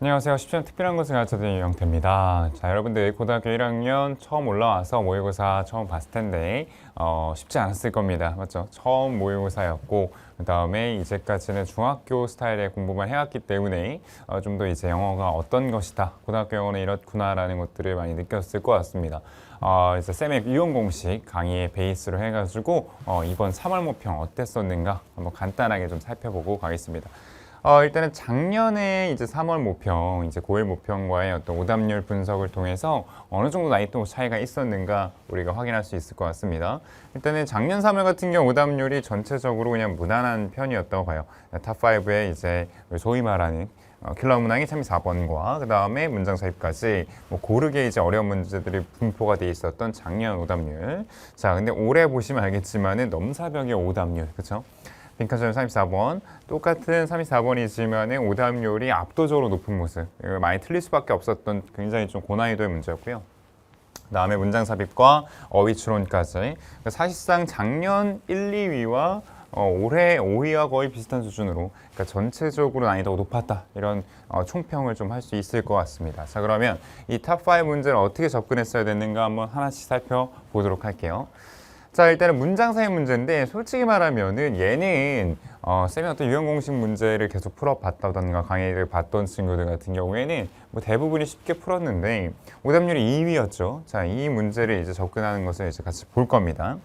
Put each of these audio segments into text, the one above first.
안녕하세요. 쉽지만 특별한 것을 가르쳐드리는 유영태입니다. 자, 여러분들 고등학교 1학년 처음 올라와서 모의고사 처음 봤을 텐데 어, 쉽지 않았을 겁니다. 맞죠? 처음 모의고사였고 그 다음에 이제까지는 중학교 스타일의 공부만 해왔기 때문에 어, 좀 더 이제 영어가 어떤 것이다. 고등학교 영어는 이렇구나라는 것들을 많이 느꼈을 것 같습니다. 어, 이제 쌤의 유형 공식 강의의 베이스로 해가지고 어, 이번 3월 모평 어땠었는가 한번 간단하게 좀 살펴보고 가겠습니다. 어, 일단은 작년에 이제 3월 모평, 이제 고1 모평과의 어떤 오답률 분석을 통해서 어느 정도 나이도 차이가 있었는가 우리가 확인할 수 있을 것 같습니다. 일단은 작년 3월 같은 경우 오답률이 전체적으로 그냥 무난한 편이었다고 봐요. 탑5에 이제 소위 말하는 어, 킬러 문항이 34번과 그 다음에 문장 삽입까지 뭐 고르게 이제 어려운 문제들이 분포가 돼 있었던 작년 오답률. 자, 근데 올해 보시면 알겠지만은 넘사벽의 오답률, 그렇죠? 빈칸점 34번. 똑같은 34번이지만 오답률이 압도적으로 높은 모습. 많이 틀릴 수밖에 없었던 굉장히 좀 고난이도의 문제였고요. 다음에 문장 삽입과 어휘 추론까지. 그러니까 사실상 작년 1, 2위와 어, 올해 5위와 거의 비슷한 수준으로 그러니까 전체적으로 난이도가 높았다. 이런 어, 총평을 좀 할 수 있을 것 같습니다. 자 그러면 이 탑5 문제를 어떻게 접근했어야 됐는가 한번 하나씩 살펴보도록 할게요 자 일단은 문장 사용 문제인데 솔직히 말하면은 얘는 어, 쌤이 어떤 유형 공식 문제를 계속 풀어봤다던가 강의를 봤던 친구들 같은 경우에는 뭐 대부분이 쉽게 풀었는데 오답률이 2위였죠. 자 이 문제를 이제 접근하는 것을 이제 같이 볼 겁니다.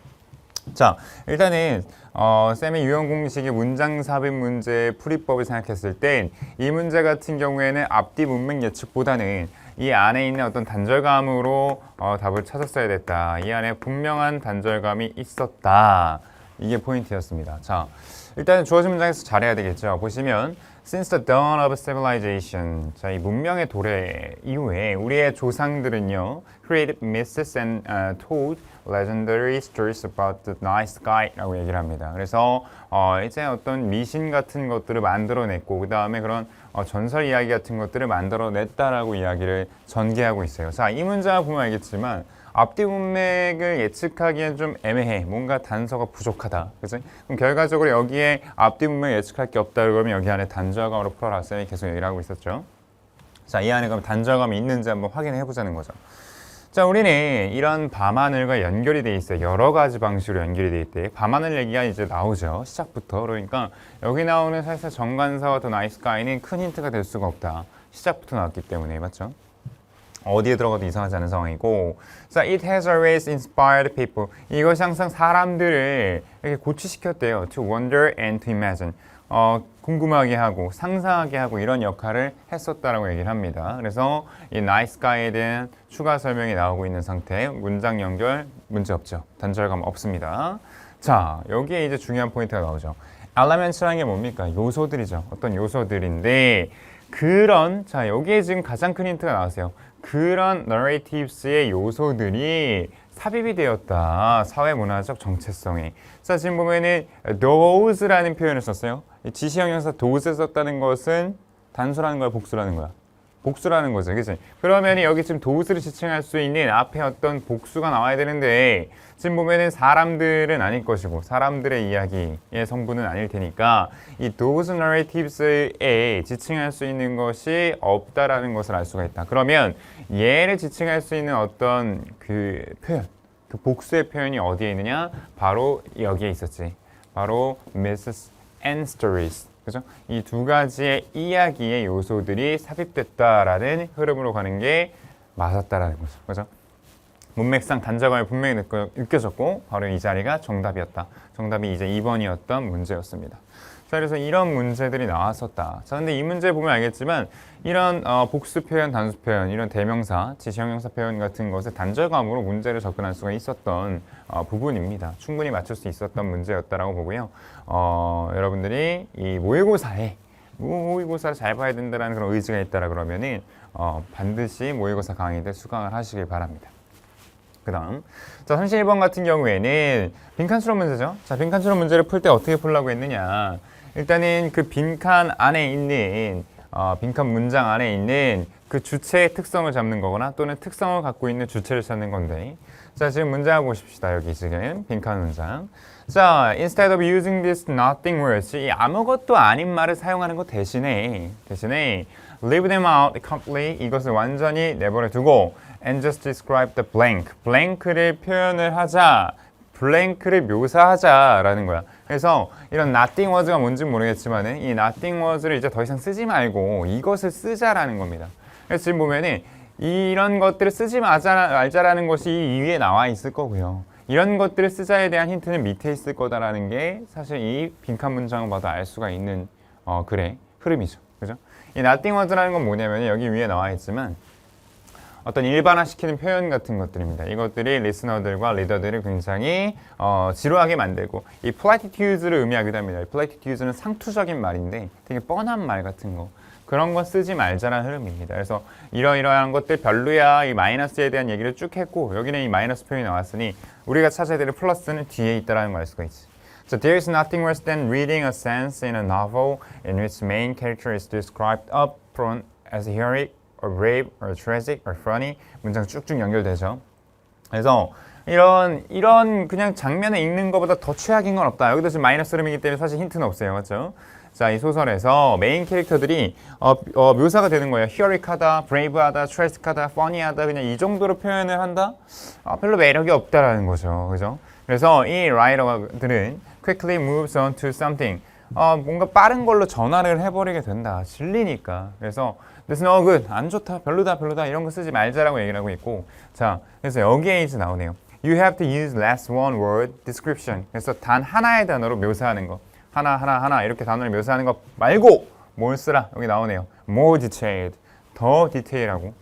자 일단은 어, 쌤의 유형 공식의 문장 삽입 문제 풀이법을 생각했을 땐 이 문제 같은 경우에는 앞뒤 문맥 예측보다는 이 안에 있는 어떤 단절감으로 어, 답을 찾았어야 됐다. 이 안에 분명한 단절감이 있었다. 이게 포인트였습니다. 자, 일단 주어진 문장에서 잘해야 되겠죠. 보시면 Since the dawn of civilization, 자, 이 문명의 도래 이후에 우리의 조상들은요, created myths and uh, told legendary stories about the night sky라고 얘기를 합니다. 그래서 어, 이제 어떤 미신 같은 것들을 만들어냈고 그 다음에 그런 어, 전설 이야기 같은 것들을 만들어냈다라고 이야기를 전개하고 있어요. 자, 이 문장을 보면 알겠지만 앞뒤 문맥을 예측하기엔 좀 애매해. 뭔가 단서가 부족하다. 그래서 그럼 결과적으로 여기에 앞뒤 문맥 예측할 게 없다 그러면 여기 안에 단절감으로 풀어라. 쌤이 계속 얘기를 하고 있었죠. 자, 이 안에 그럼 단절감이 있는지 한번 확인해 보자는 거죠. 자, 우리는 이런 밤하늘과 연결이 돼 있어요. 여러 가지 방식으로 연결이 돼 있대. 밤하늘 얘기가 이제 나오죠. 시작부터. 그러니까 여기 나오는 사실 정관사와 더 나이스가이는 큰 힌트가 될 수가 없다. 시작부터 나왔기 때문에 맞죠? 어디에 들어가도 이상하지 않은 상황이고 자, it has always inspired people 이것이 항상 사람들을 이렇게 고취시켰대요 to wonder and to imagine 어, 궁금하게 하고 상상하게 하고 이런 역할을 했었다라고 얘기를 합니다 그래서 이 guy에 대한 추가 설명이 나오고 있는 상태 문장 연결 문제 없죠 단절감 없습니다 자 여기에 이제 중요한 포인트가 나오죠 elements라는 게 뭡니까 요소들이죠 어떤 요소들인데 그런 자 여기에 지금 가장 큰 힌트가 나왔어요. 그런 narratives의 요소들이 삽입이 되었다. 사회 문화적 정체성에. 자 지금 보면은 those라는 표현을 썼어요. 이 지시형 형사 those 썼다는 것은 단수라는 거야, 복수라는 거야. 복수라는 거죠, 그치? 그러면 여기 지금 도수를 지칭할 수 있는 앞에 어떤 복수가 나와야 되는데 지금 보면은 사람들은 아닐 것이고 사람들의 이야기의 성분은 아닐 테니까 이 those narratives에 지칭할 수 있는 것이 없다라는 것을 알 수가 있다. 그러면 얘를 지칭할 수 있는 어떤 그 표현, 그 복수의 표현이 어디에 있느냐? 바로 여기에 있었지. 바로 myths and stories. 그죠? 이 두 가지의 이야기의 요소들이 삽입됐다라는 흐름으로 가는 게 맞았다라는 거죠. 그죠? 문맥상 단자감이 분명히 느껴, 느껴졌고 바로 이 자리가 정답이었다. 정답이 이제 2번이었던 문제였습니다. 자, 그래서 이런 문제들이 나왔었다. 자, 근데 이 문제 보면 알겠지만 이런 어, 복수 표현, 단수 표현, 이런 대명사, 지시형 형사 표현 같은 것에 단절감으로 문제를 접근할 수가 있었던 어, 부분입니다. 충분히 맞출 수 있었던 문제였다라고 보고요. 어, 여러분들이 이 모의고사에 모의고사를 잘 봐야 된다는 그런 의지가 있다라 그러면은 어, 반드시 모의고사 강의를 수강을 하시길 바랍니다. 그 다음. 자 31번 같은 경우에는 빈칸 수록 문제죠. 자 빈칸 수록 문제를 풀 때 어떻게 풀라고 했느냐. 일단은 그 빈칸 안에 있는 어, 빈칸 문장 안에 있는 그 주체의 특성을 잡는 거거나 또는 특성을 갖고 있는 주체를 찾는 건데. 자 지금 문장 보십시다. 여기 지금 빈칸 문장. 자 instead of using this nothing words 이 아무것도 아닌 말을 사용하는 것 대신에 대신에 leave them out completely 이것을 완전히 내버려 두고 and just describe the blank blank를 표현을 하자 blank를 묘사하자라는 거야 그래서 이런 nothing words가 뭔지 모르겠지만 은 이 nothing words를 이제 더 이상 쓰지 말고 이것을 쓰자라는 겁니다 그래서 지금 보면은 이런 것들을 쓰지 말자라는 것이 이 위에 나와 있을 거고요 이런 것들을 쓰자에 대한 힌트는 밑에 있을 거다라는 게 사실 이 빈칸 문장을 봐도 알 수가 있는 어, 글의 흐름이죠. 그죠? 이 nothing was라는 건 뭐냐면 여기 위에 나와 있지만 어떤 일반화시키는 표현 같은 것들입니다. 이것들이 리스너들과 리더들을 굉장히 어, 지루하게 만들고 이 platitudes를 의미하기도 합니다. 이 platitudes는 상투적인 말인데 되게 뻔한 말 같은 거. 그런 거 쓰지 말자라는 흐름입니다. 그래서 이러이러한 것들 별로야 이 마이너스에 대한 얘기를 쭉 했고 여기는 이 마이너스 표현이 나왔으니 우리가 찾아야 될 플러스는 뒤에 있다라는 걸 알 수가 있지. So there is nothing worse than reading a sentence in a novel in which main character is described up front as heroic or brave or tragic or funny 문장 쭉쭉 연결되죠. 그래서 이런 이런 그냥 장면을 읽는 것보다 더 최악인 건 없다. 여기도 지금 마이너스 흐름이기 때문에 사실 힌트는 없어요. 맞죠? 자, 이 소설에서 메인 캐릭터들이 어, 어, 묘사가 되는 거예요. 히어릭하다, 브레이브하다, 트레스하다, 퍼니하다 그냥 이 정도로 표현을 한다? 아, 별로 매력이 없다라는 거죠. 그죠? 그래서 이 라이터들은 quickly moves on to something. 어, 뭔가 빠른 걸로 전환을 해버리게 된다. 질리니까. 그래서 this is no good. 안 좋다. 별로다. 별로다. 이런 거 쓰지 말자라고 얘기를 하고 있고. 자, 그래서 여기에 이제 나오네요. You have to use less one word description. 그래서 단 하나의 단어로 묘사하는 거. 하나 하나 하나 이렇게 단어를 묘사하는 것 말고 뭘 쓰라 여기 나오네요. more detailed 더 디테일하고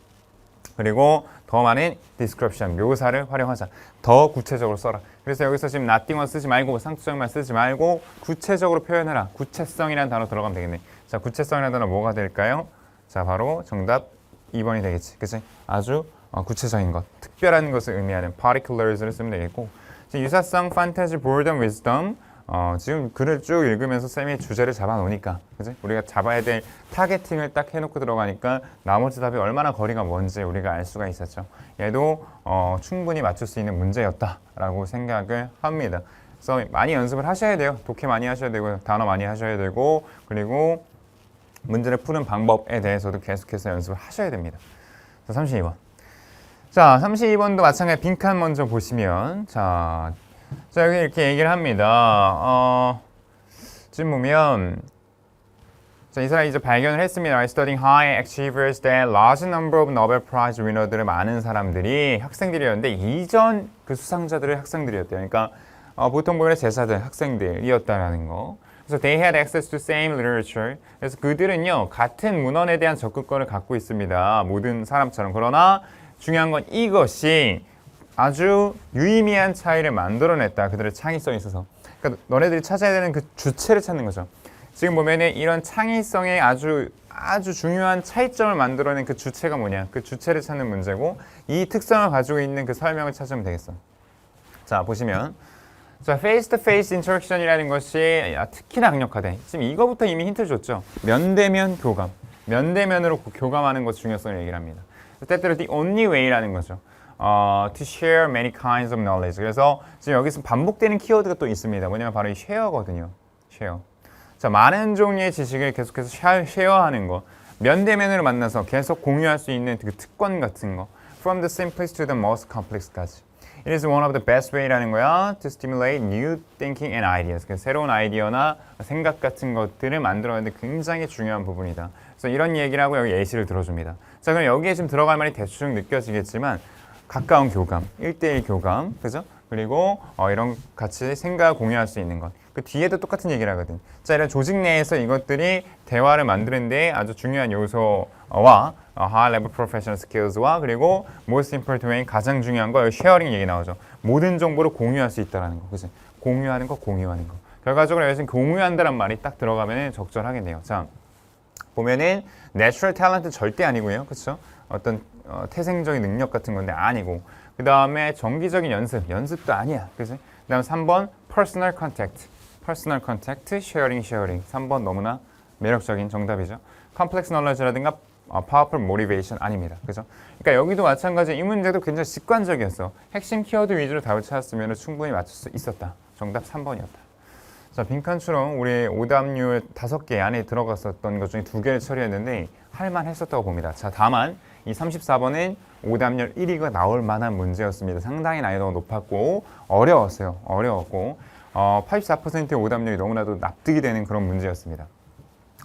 그리고 더 많은 description 묘사를 활용하자 더 구체적으로 써라. 그래서 여기서 지금 nothing만 쓰지 말고 상투적만 쓰지 말고 구체적으로 표현해라. 구체성이라는 단어 들어가면 되겠네. 자 구체성이라는 단어 뭐가 될까요? 자 바로 정답 2번이 되겠지. 그치? 아주 어, 구체적인 것, 특별한 것을 의미하는 particulars를 쓰면 되겠고 유사성, 판타지, boredom, wisdom 어, 지금 글을 쭉 읽으면서 쌤이 주제를 잡아놓으니까 그지? 우리가 잡아야 될 타겟팅을 딱 해놓고 들어가니까 나머지 답이 얼마나 거리가 먼지 우리가 알 수가 있었죠. 얘도 어, 충분히 맞출 수 있는 문제였다라고 생각을 합니다. 그래서 많이 연습을 하셔야 돼요. 독해 많이 하셔야 되고 단어 많이 하셔야 되고 그리고 문제를 푸는 방법에 대해서도 계속해서 연습을 하셔야 됩니다. 자, 32번. 자, 32번도 마찬가지 빈칸 먼저 보시면 자, 자 여기 이렇게 얘기를 합니다. 어, 지금 보면 자, 이 사람이 이제 발견을 했습니다. Studying high achievers that large number of Nobel Prize winner들을 많은 사람들이 학생들이었는데 이전 그 수상자들의 학생들이었대요. 그러니까 어, 보통 보면 제자들, 학생들이었다라는 거. 그래서 they had access to same literature. 그래서 그들은요 같은 문헌에 대한 접근권을 갖고 있습니다. 모든 사람처럼. 그러나 중요한 건 이것이 아주 유의미한 차이를 만들어냈다. 그들의 창의성에 있어서. 그러니까 너네들이 찾아야 되는 그 주체를 찾는 거죠. 지금 보면은 이런 창의성에 아주 아주 중요한 차이점을 만들어낸 그 주체가 뭐냐? 그 주체를 찾는 문제고 이 특성을 가지고 있는 그 설명을 찾으면 되겠어. 자 보시면 자 face to face interaction이라는 것이 특히나 강력하대. 지금 이거부터 이미 힌트를 줬죠. 면대면 교감, 면대면으로 교감하는 것 중요성을 얘기를 합니다. 때때로 the only way라는 거죠. 어, to share many kinds of knowledge. 그래서 지금 여기서 반복되는 키워드가 또 있습니다. 뭐냐면 바로 이 share거든요. share. 자, 많은 종류의 지식을 계속해서 쉐어하는 거. 면대면으로 만나서 계속 공유할 수 있는 그 특권 같은 거. From the simplest to the most complex까지. It is one of the best way라는 거야. To stimulate new thinking and ideas. 그래서 새로운 아이디어나 생각 같은 것들을 만들어내는데 굉장히 중요한 부분이다. 그래서 이런 얘기를 하고 여기 예시를 들어줍니다. 자, 그럼 여기에 지금 들어갈 말이 대충 느껴지겠지만 가까운 교감, 1대1 교감, 그죠? 그리고 어, 이런 같이 생각을 공유할 수 있는 것. 그 뒤에도 똑같은 얘기를 하거든. 자, 이런 조직 내에서 이것들이 대화를 만드는데 아주 중요한 요소와 어, high level professional skills와 그리고 most important way 가장 중요한 거 쉐어링 얘기 나오죠. 모든 정보를 공유할 수 있다라는 거. 그지? 공유하는 거, 공유하는 거. 결과적으로 여기서 공유한다는 말이 딱 들어가면 적절하겠네요. 자, 보면은 natural talent 절대 아니고요. 그렇죠? 어떤 어, 태생적인 능력 같은 건데 아니고 그 다음에 정기적인 연습, 연습도 아니야. 그지? 그 다음 3번 personal contact, personal contact, sharing, sharing. 3번 너무나 매력적인 정답이죠. complex knowledge라든가 어, powerful motivation 아닙니다. 그죠? 그러니까 여기도 마찬가지 이 문제도 굉장히 직관적이었어. 핵심 키워드 위주로 답을 찾았으면 충분히 맞출 수 있었다. 정답 3번이었다. 자, 빈칸처럼 우리 오답률 다섯 개 안에 들어갔었던 것 중에 두 개를 처리했는데 할만했었다고 봅니다. 자, 다만 이 34번은 오답률 1위가 나올 만한 문제였습니다. 상당히 난이도가 높았고 어려웠어요. 어려웠고 어, 84%의 오답률이 너무나도 납득이 되는 그런 문제였습니다.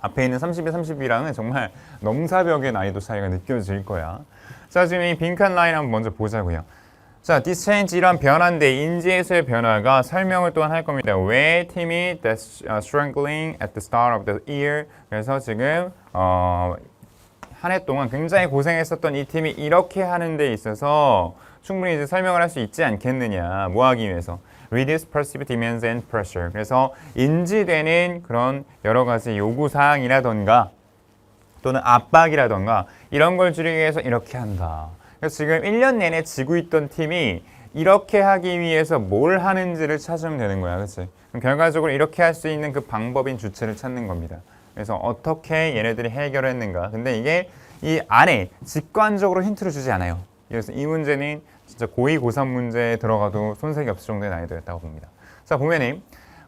앞에 있는 30에 30이랑은 정말 넘사벽의 난이도 차이가 느껴질 거야. 자, 지금 이 빈칸 라인 한번 먼저 보자고요. 자, 이런 변화인데 인지에서의 변화가 설명을 또한 할 겁니다. 왜 팀이 that's struggling at the start of the year 그래서 지금 어, 한 해 동안 굉장히 고생했었던 이 팀이 이렇게 하는 데 있어서 충분히 이제 설명을 할 수 있지 않겠느냐. 뭐 하기 위해서. Reduce perceived demands and pressure. 그래서 인지되는 그런 여러 가지 요구 사항이라던가 또는 압박이라던가 이런 걸 줄이기 위해서 이렇게 한다. 그래서 지금 1년 내내 지고 있던 팀이 이렇게 하기 위해서 뭘 하는지를 찾으면 되는 거야. 그치? 그럼 결과적으로 이렇게 할 수 있는 그 방법인 주체를 찾는 겁니다. 그래서 어떻게 얘네들이 해결을 했는가. 근데 이게 이 안에 직관적으로 힌트를 주지 않아요. 그래서 이 문제는 진짜 고2, 고3 문제에 들어가도 손색이 없을 정도의 난이도였다고 봅니다. 자, 보면은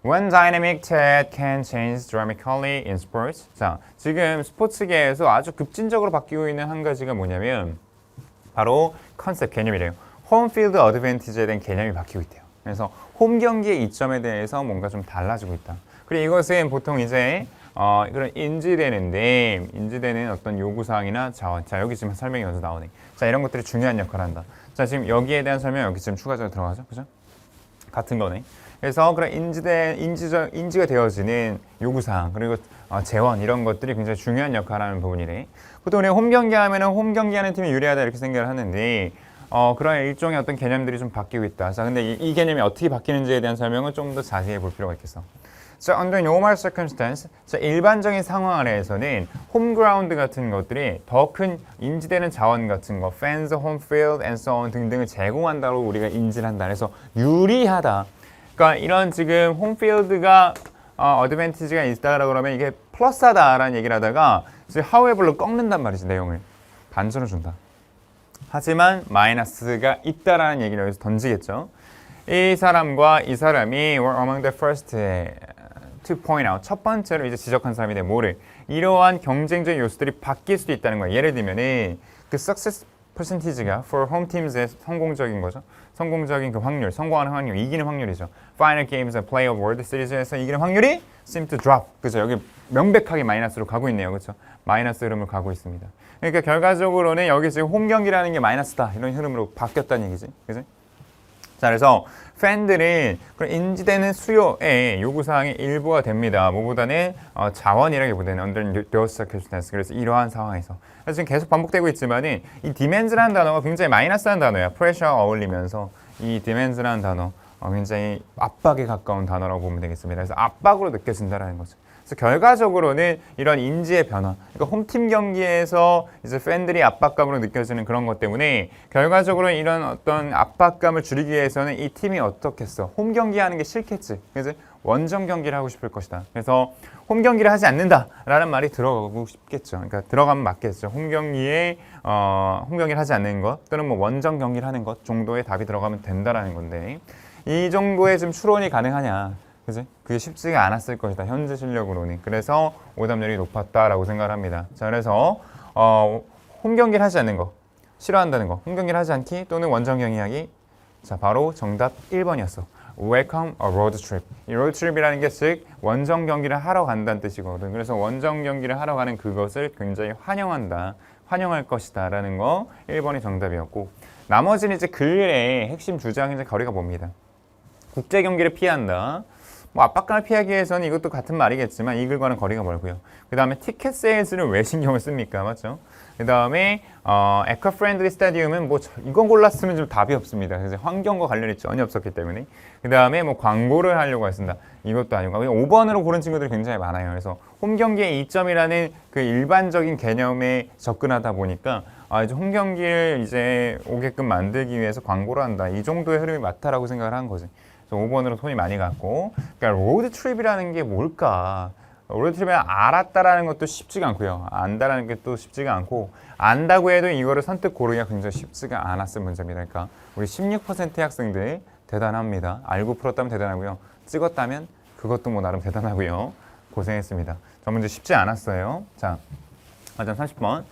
One dynamic chat can change dramatically in sports. 자, 지금 스포츠계에서 아주 급진적으로 바뀌고 있는 한 가지가 뭐냐면 바로 컨셉 개념이래요. 홈필드 어드밴티지에 대한 개념이 바뀌고 있대요. 그래서 홈 경기의 이점에 대해서 뭔가 좀 달라지고 있다. 그리고 이것은 보통 이제 어, 그런 인지되는데 인지되는 어떤 요구사항이나 자원. 자, 여기 지금 설명이 먼저 나오네. 자, 이런 것들이 중요한 역할을 한다. 자, 지금 여기에 대한 설명 여기 지금 추가적으로 들어가죠. 그죠? 같은 거네. 그래서 그런 인지된 인지적 인지가 되어지는 요구사항 그리고 어, 재원 이런 것들이 굉장히 중요한 역할을 하는 부분이래. 보통 우리 홈 경기 하면은 홈 경기하는 팀이 유리하다 이렇게 생각을 하는데 어, 그런 일종의 어떤 개념들이 좀 바뀌고 있다. 자, 근데 이, 이 개념이 어떻게 바뀌는지에 대한 설명을 좀더 자세히 볼 필요가 있겠어. 자, under normal circumstance, 자, 일반적인 상황 아래에서는 홈그라운드 같은 것들이 더 큰 인지되는 자원 같은 거, fans, home field, and so on 등등을 제공한다고 우리가 인지를 한다. 그래서 유리하다. 그러니까 이런 지금 홈필드가 어, 어드밴티지가 있다라고 그러면 이게 플러스하다라는 얘기를 하다가 지금 however로 꺾는단 말이지 내용을 반전을 준다. 하지만 마이너스가 있다라는 얘기를 여기서 던지겠죠. 이 사람과 이 사람이 were among the first to point out 첫 번째로 이제 지적한 사람인데 뭐를 이러한 경쟁적 요소들이 바뀔 수도 있다는 거예요. 예를 들면은 그 success percentage가 for home teams의 성공적인 거죠. 성공적인 그 확률, 성공하는 확률, 이기는 확률이죠. Final games and play of World Series에서 이기는 확률이 seem to drop. 그죠? 여기 명백하게 마이너스로 가고 있네요. 그렇죠? 마이너스 흐름을 가고 있습니다. 그러니까 결과적으로는 여기 지금 홈 경기라는 게 마이너스다 이런 흐름으로 바뀌었다는 얘기지. 그지? 자, 그래서 그런 인지되는 수요의 요구사항의 일부가 됩니다. 뭐보다는 어, 자원이라기보다는 those circumstances. 그래서 이러한 상황에서. 그래서 지금 계속 반복되고 있지만은 이 demands라는 단어가 굉장히 마이너스한 단어야. pressure 어울리면서 이 demands라는 단어 어, 굉장히 압박에 가까운 단어라고 보면 되겠습니다. 그래서 압박으로 느껴진다라는 거죠. 그래서 결과적으로는 이런 인지의 변화, 그러니까 홈팀 경기에서 이제 팬들이 압박감으로 느껴지는 그런 것 때문에 결과적으로 이런 어떤 압박감을 줄이기 위해서는 이 팀이 어떻겠어? 홈 경기 하는 게 싫겠지. 그래서 원정 경기를 하고 싶을 것이다. 그래서 홈 경기를 하지 않는다라는 말이 들어가고 싶겠죠. 그러니까 들어가면 맞겠죠. 홈 경기에 어, 홈 경기를 하지 않는 것 또는 뭐 원정 경기를 하는 것 정도의 답이 들어가면 된다라는 건데 이 정도의 좀 추론이 가능하냐? 그지? 그게 쉽지가 않았을 것이다. 현재 실력으로는. 그래서 오답률이 높았다라고 생각을 합니다. 자, 그래서 어, 홈 경기를 하지 않는 거, 싫어한다는 거, 홈 경기를 하지 않기 또는 원정 경기하기. 자, 바로 정답 1번이었어. Welcome a road trip. 이 road trip이라는 게 즉 원정 경기를 하러 간다는 뜻이거든. 그래서 원정 경기를 하러 가는 그것을 굉장히 환영한다. 환영할 것이다 라는 거 1번이 정답이었고 나머지는 이제 글의 핵심 이제 거리가 봅니다. 국제 경기를 피한다. 뭐 압박감을 피하기 위해서는 이것도 같은 말이겠지만 이 글과는 거리가 멀고요. 그 다음에 티켓 세일즈를 왜 신경을 씁니까? 맞죠? 그 다음에 어, 에코 프렌들리 스타디움은 뭐 저- 이건 골랐으면 좀 답이 없습니다. 그래서 환경과 관련이 전혀 없었기 때문에 그 다음에 뭐 광고를 하려고 했습니다. 이것도 아니고 그냥 5번으로 고른 친구들이 굉장히 많아요. 그래서 홈 경기의 이점이라는 그 일반적인 개념에 접근하다 보니까 아 이제 홈 경기를 이제 오게끔 만들기 위해서 광고를 한다. 이 정도의 흐름이 맞다라고 생각을 한 거지. 그래서 5번으로 손이 많이 갔고 그러니까 로드 트립이라는 게 뭘까? 로드 트립을 알았다라는 것도 쉽지가 않고요. 안다라는 게 또 쉽지가 않고 안다고 해도 이거를 선뜻 고르기가 굉장히 쉽지가 않았을 문제입니다. 그러니까 우리 16%의 학생들 대단합니다. 알고 풀었다면 대단하고요. 찍었다면 그것도 뭐 나름 대단하고요. 고생했습니다. 저 문제 쉽지 않았어요. 자, 맞아 30번.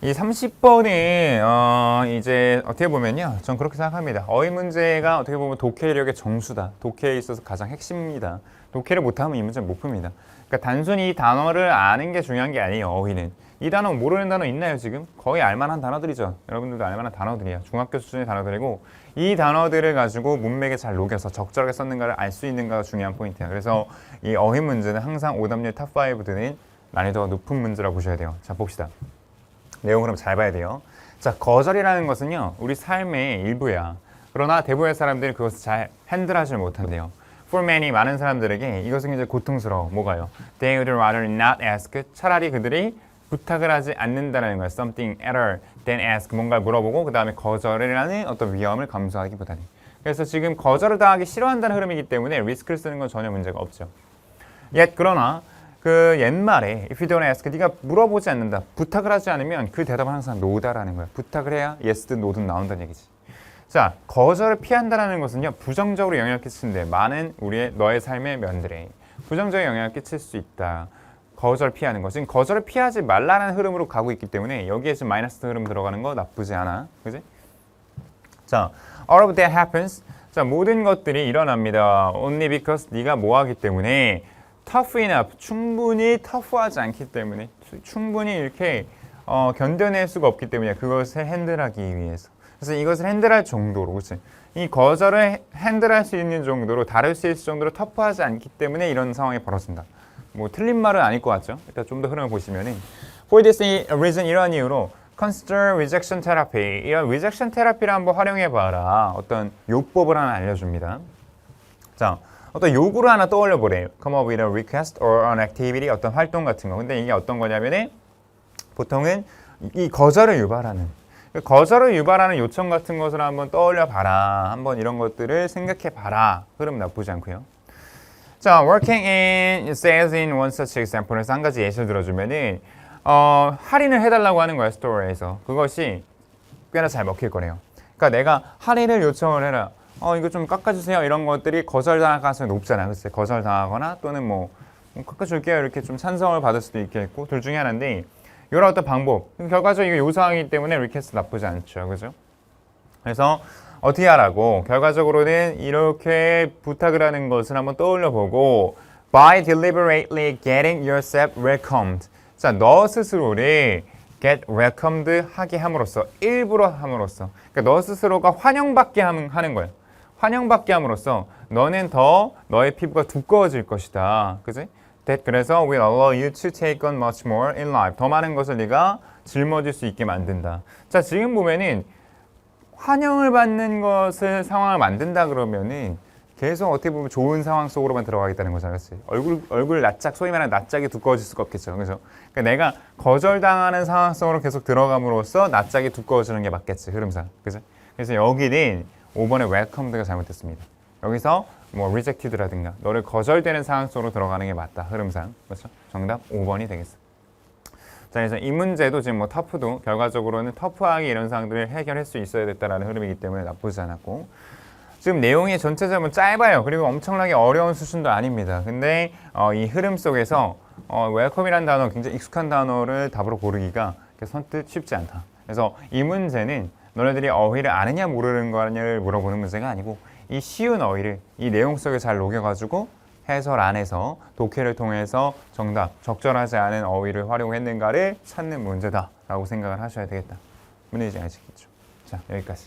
이 30번이 어 이제 어떻게 보면요. 전 그렇게 생각합니다. 어휘 문제가 어떻게 보면 독해력의 정수다. 독해에 있어서 가장 핵심입니다. 독해를 못하면 이 문제는 못 풉니다. 그러니까 단순히 이 단어를 아는 게 중요한 게 아니에요. 어휘는. 이 단어 모르는 단어 있나요 지금? 거의 알만한 단어들이죠. 여러분들도 알만한 단어들이에요. 중학교 수준의 단어들이고 이 단어들을 가지고 문맥에 잘 녹여서 적절하게 썼는가를 알 수 있는가가 중요한 포인트예요. 그래서 이 어휘 문제는 항상 오답률 탑5 드는 난이도가 높은 문제라고 보셔야 돼요. 자 봅시다. 내용 그럼 잘 봐야 돼요. 자, 거절이라는 것은요, 우리 삶의 일부야. 그러나 대부분의 사람들이 그것을 잘 핸들하지 못한대요. For many 많은 사람들에게 이것은 굉장히 고통스러워. 뭐가요? They would rather not ask. 차라리 그들이 부탁을 하지 않는다는 거예요. Something better than ask. 뭔가 물어보고 그 다음에 거절을 하는 어떤 위험을 감수하기보다는. 그래서 지금 거절을 당하기 싫어한다는 흐름이기 때문에 리스크를 쓰는 건 전혀 문제가 없죠. 옛 그러나 그 옛말에 if you don't ask 네가 물어보지 않는다 부탁을 하지 않으면 그 대답은 항상 no다라는 거야. 부탁을 해야 yes든 no든 나온다는 얘기지. 자 거절을 피한다라는 것은요 부정적으로 영향을 끼치는데 많은 우리의 너의 삶의 면들에 부정적인 영향을 끼칠 수 있다. 거절 피하는 것은 거절을 피하지 말라는 흐름으로 가고 있기 때문에 여기에 지금 마이너스 흐름 들어가는 거 나쁘지 않아. 그지? 자 all of that happens. 자 모든 것들이 일어납니다. Only because 네가 뭐하기 때문에 tough enough 충분히 터프하지 않기 때문에 충분히 이렇게 어, 견뎌낼 수가 없기 때문에 그것을 핸들하기 위해서. 그래서 이것을 핸들할 정도로 그렇지 이 거절을 핸들할 수 있는 정도로 다룰 수 있을 정도로 터프하지 않기 때문에 이런 상황이 벌어진다. 뭐 틀린 말은 아닐 것 같죠? 일단 좀 더 흐름을 보시면은. For this reason 이러한 이유로 consider rejection therapy. 이런 rejection therapy를 한번 활용해 봐라. 어떤 요법을 하나 알려줍니다. 자 어떤 요구를 하나 떠올려 보래요. Come up with a request or an activity 어떤 활동 같은 거. 근데 이게 어떤 거냐면은 보통은 이 거절을 유발하는 거절을 유발하는 요청 같은 것을 한번 떠올려 봐라. 한번 이런 것들을 생각해 봐라. 흐름 나쁘지 않고요. 자, working in sales in one such example에서 한 가지 예시를 들어주면은 어, 할인을 해달라고 하는 거야 스토어에서 그것이 꽤나 잘 먹힐 거래요. 그러니까 내가 할인을 요청을 해라. 어 이거 좀 깎아주세요 이런 것들이 거절당할 가능성이 높잖아요. 글쎄 거절당하거나 또는 뭐, 뭐 깎아줄게요 이렇게 좀 찬성을 받을 수도 있겠고 둘 중에 하나인데 이런 어떤 방법 결과적으로 요상하기 때문에 리퀘스트 나쁘지 않죠. 그죠? 그래서 어떻게 하라고 결과적으로는 이렇게 부탁을 하는 것을 한번 떠올려 보고 by deliberately getting yourself welcomed 자 너 스스로를 get welcomed 하게 함으로써 일부러 함으로써 그러니까 너 스스로가 환영받게 하는 거예요. 환영받게 함으로써 너는 더 너의 피부가 두꺼워질 것이다. 그지? That 그래서 will allow you to take on much more in life. 더 많은 것을 네가 짊어질 수 있게 만든다. 자, 지금 보면은 환영을 받는 것을 상황을 만든다 그러면은 계속 어떻게 보면 좋은 상황 속으로만 들어가겠다는 거잖아요. 얼굴 얼굴 낯짝 소위 말하는 낯짝이 두꺼워질 수가 없겠죠. 그래서 그러니까 내가 거절당하는 상황 속으로 계속 들어감으로써 낯짝이 두꺼워지는 게 맞겠지 흐름상. 그죠? 그래서 여기는 5번의 웰컴드가 잘못됐습니다. 여기서 뭐 rejected라든가 너를 거절되는 상황 속으로 들어가는 게 맞다. 흐름상. 그렇죠? 정답 5번이 되겠어. 자, 그래서 이 문제도 지금 뭐 터프도 결과적으로는 터프하게 이런 상황들을 해결할 수 있어야 됐다라는 흐름이기 때문에 나쁘지 않았고 지금 내용이 전체적으로 짧아요. 그리고 엄청나게 어려운 수준도 아닙니다. 근데 어, 이 흐름 속에서 어, 웰컴이라는 단어 굉장히 익숙한 단어를 답으로 고르기가 선뜻 쉽지 않다. 그래서 이 문제는 너네들이 어휘를 아느냐 모르는 거냐를 물어보는 문제가 아니고 이 쉬운 어휘를 이 내용 속에 잘 녹여가지고 해설 안에서 독해를 통해서 정답, 적절하지 않은 어휘를 활용했는가를 찾는 문제다라고 생각을 하셔야 되겠다. 문제지 아시겠죠? 자, 여기까지.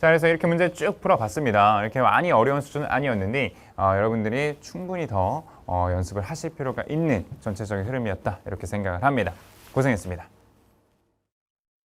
자, 그래서 이렇게 문제 쭉 풀어봤습니다. 이렇게 많이 어려운 수준은 아니었는데 어, 여러분들이 충분히 더 어, 연습을 하실 필요가 있는 전체적인 흐름이었다 이렇게 생각을 합니다. 고생했습니다.